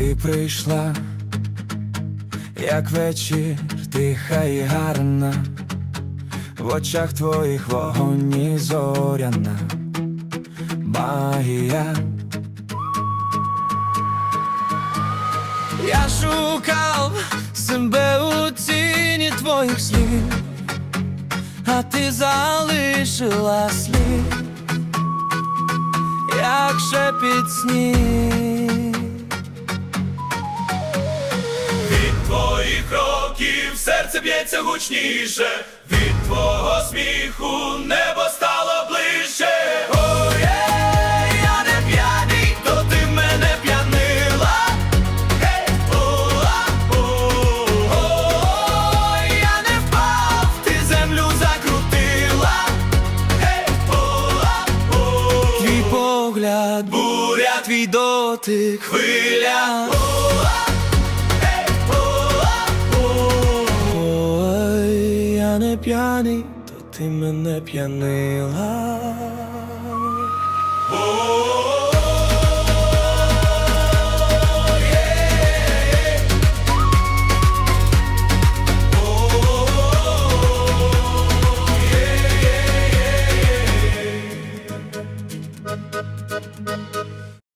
ти прийшла, як вечір тиха і гарна, в очах твоїх вогонь і зоряна магія. Я шукав себе у тіні твоїх слів, а ти залишила слід, як шепіт сніг. Серце б'ється гучніше, від твого сміху небо стало ближче. Оє, я не п'яний, то ти мене п'янила. Гей, о-о, я не впав, ти землю закрутила. Гей, Твій погляд, буря, твій дотик, хвиля. Не п'яний, то ти мене п'янила.